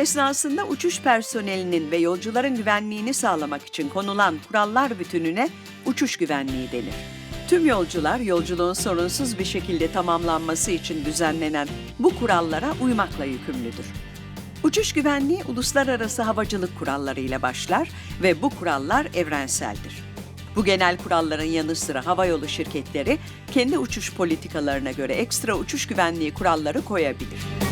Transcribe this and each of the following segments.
esnasında uçuş personelinin ve yolcuların güvenliğini sağlamak için konulan kurallar bütününe uçuş güvenliği denir. Tüm yolcular yolculuğun sorunsuz bir şekilde tamamlanması için düzenlenen bu kurallara uymakla yükümlüdür. Uçuş güvenliği uluslararası havacılık kurallarıyla başlar ve bu kurallar evrenseldir. Bu genel kuralların yanı sıra havayolu şirketleri kendi uçuş politikalarına göre ekstra uçuş güvenliği kuralları koyabilir.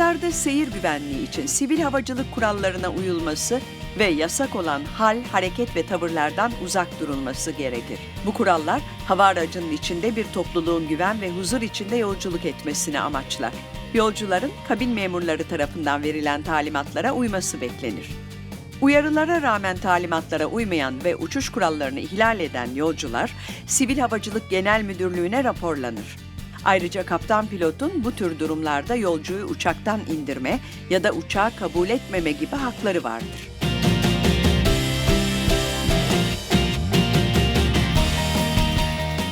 Uçaklarda seyir güvenliği için sivil havacılık kurallarına uyulması ve yasak olan hal, hareket ve tavırlardan uzak durulması gerekir. Bu kurallar hava aracının içinde bir topluluğun güven ve huzur içinde yolculuk etmesini amaçlar. Yolcuların kabin memurları tarafından verilen talimatlara uyması beklenir. Uyarılara rağmen talimatlara uymayan ve uçuş kurallarını ihlal eden yolcular Sivil Havacılık Genel Müdürlüğü'ne raporlanır. Ayrıca kaptan pilotun bu tür durumlarda yolcuyu uçaktan indirme ya da uçağı kabul etmeme gibi hakları vardır.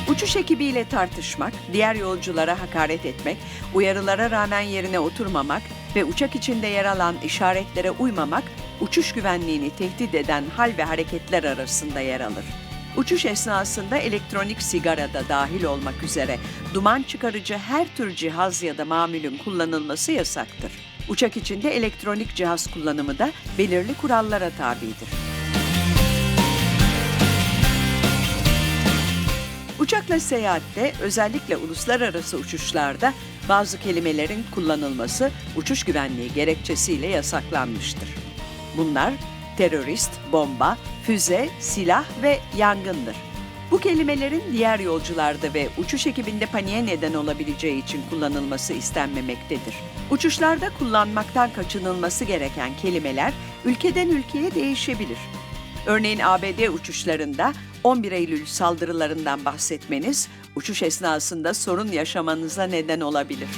Uçuş ekibiyle tartışmak, diğer yolculara hakaret etmek, uyarılara rağmen yerine oturmamak ve uçak içinde yer alan işaretlere uymamak, uçuş güvenliğini tehdit eden hal ve hareketler arasında yer alır. Uçuş esnasında elektronik sigara da dahil olmak üzere duman çıkarıcı her tür cihaz ya da mamulün kullanılması yasaktır. Uçak içinde elektronik cihaz kullanımı da belirli kurallara tabidir. Uçakla seyahatte özellikle uluslararası uçuşlarda bazı kelimelerin kullanılması uçuş güvenliği gerekçesiyle yasaklanmıştır. Bunlar terörist, bomba, füze, silah ve yangındır. Bu kelimelerin diğer yolcularda ve uçuş ekibinde paniğe neden olabileceği için kullanılması istenmemektedir. Uçuşlarda kullanmaktan kaçınılması gereken kelimeler ülkeden ülkeye değişebilir. Örneğin ABD uçuşlarında 11 Eylül saldırılarından bahsetmeniz uçuş esnasında sorun yaşamanıza neden olabilir.